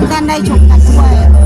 ให้กับทุ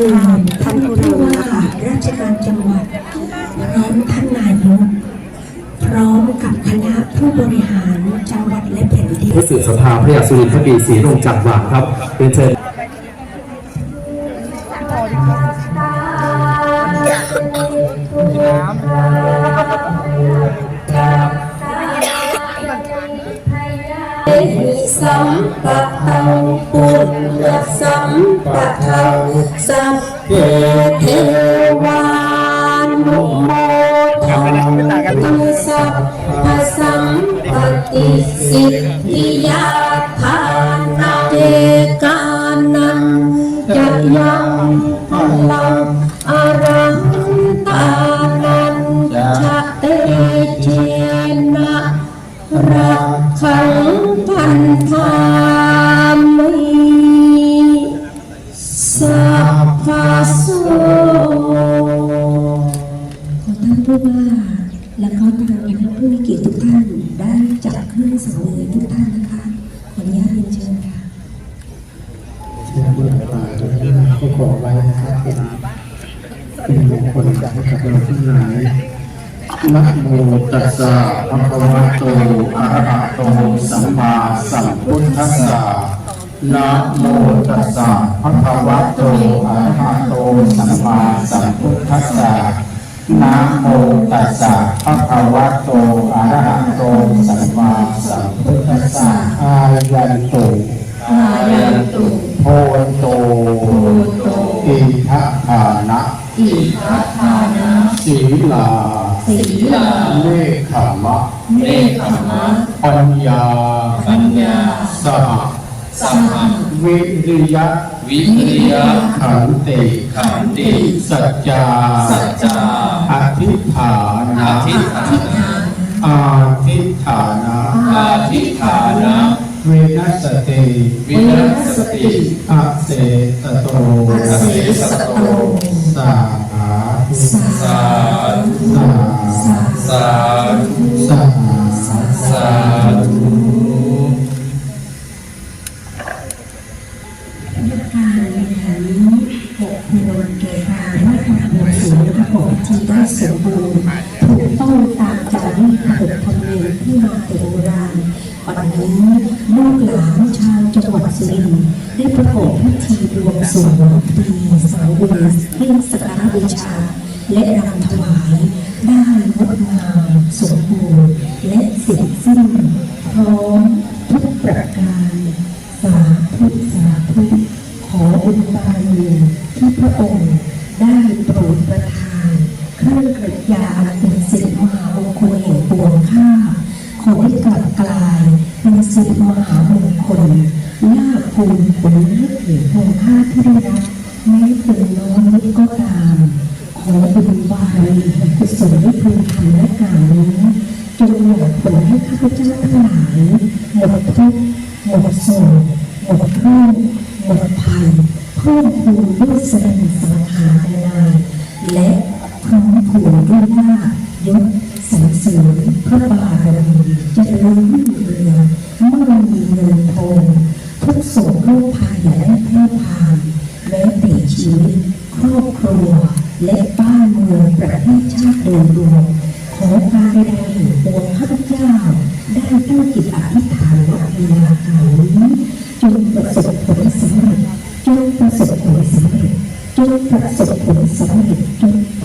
ชิญท่านผู้ว่าราชการจังหวัดพร้อมท่านนายกพร้อมกับคณะผู้บริหารจังหวัดและแผ่นดินผู้สื่อสภาพระยาสุรินทร์คดีศรีรงจักรวางครับเรียนเชิญ ทังปุญญสัมปะทังสัพเพเทวา กับเราทั้งหลายนะโมตัสสะภะคะวะโตอะระหะโตสัมมาสัมพุทธัสสะนะโมตัสสะภะคะวะโตอะระหะโตสัมมาสัมพุทธัสสะนะโมตัสสะภะคะวะโตอะระหะโตสัมมาสัมพุทธัสสะอายันตุอายันตุโพนโต ศีลาสีลาเลขามะเมฆขมะปัญญา ปัญญาสหสหวิริยะ วิริยะขันติขันติ สัจจา สัจจา อธิฐานะอาทิฐานะอาทิฐานะอาทิฐานะเวนัสติวินัสติอาเสตโตอเสสโตสาธุ สาสาสาสาสาธุการในฐานนี้หกในวันเกตาว่าการบวงสรวงและประกอบพิธีได้สมบูรณ์ถูกต้องตามจารีตขนบธรรมเนียมที่มาแต่โบราณวันนี้ลูกหลานช จังหวัดสุรินทร์ได้ประกอบพิธีบวงสรวงปีสังเวยเครื่องสักการะบูชา และรำถวายได้งดงามสมบูรณ์และเสร็จสิ้นพร้อมทุกประการสาธุสาธุขอบุญบารมีที่พระองค์ได้โปรดประทาน เครื่องกระยาเป็นสิริมหามงคลแห่งปวงข้าขอให้กลับกลายเป็นสิริมหามงคล ลาภภูมิผลให้เกิดปวงข้าที่ได้รับแม้เป็นน้อยนิดก็ตาม ขอบุญบารมีแห่งกุศลที่พึงทำและกล่าวนี้จงหมดผลให้ข้าพเจ้าทั้งหลายหมดทุกข์หมดโศกหมดโรคหมดภัยเพิ่มพูนด้วยแสดงสังขารนานและพร้อมผูนด้วยหน้ายศสรรเสริญพระบารมีจริญรุ่งเรืองมั่งมีเงินทองทุกโศกโรคภัยอย่าได้แพร่พานแม้แต่ชีวิตครอบครัว และบ้านเมืองประเทศชาติโดยรวม ขอการใดๆแห่งปวงข้าพเจ้า ได้ตั้งจิต อธิษฐานและพยากรรมนี้จงประสบผลสำเร็จจงประสบผลสำเร็จจงประสบผลสำเร็จจง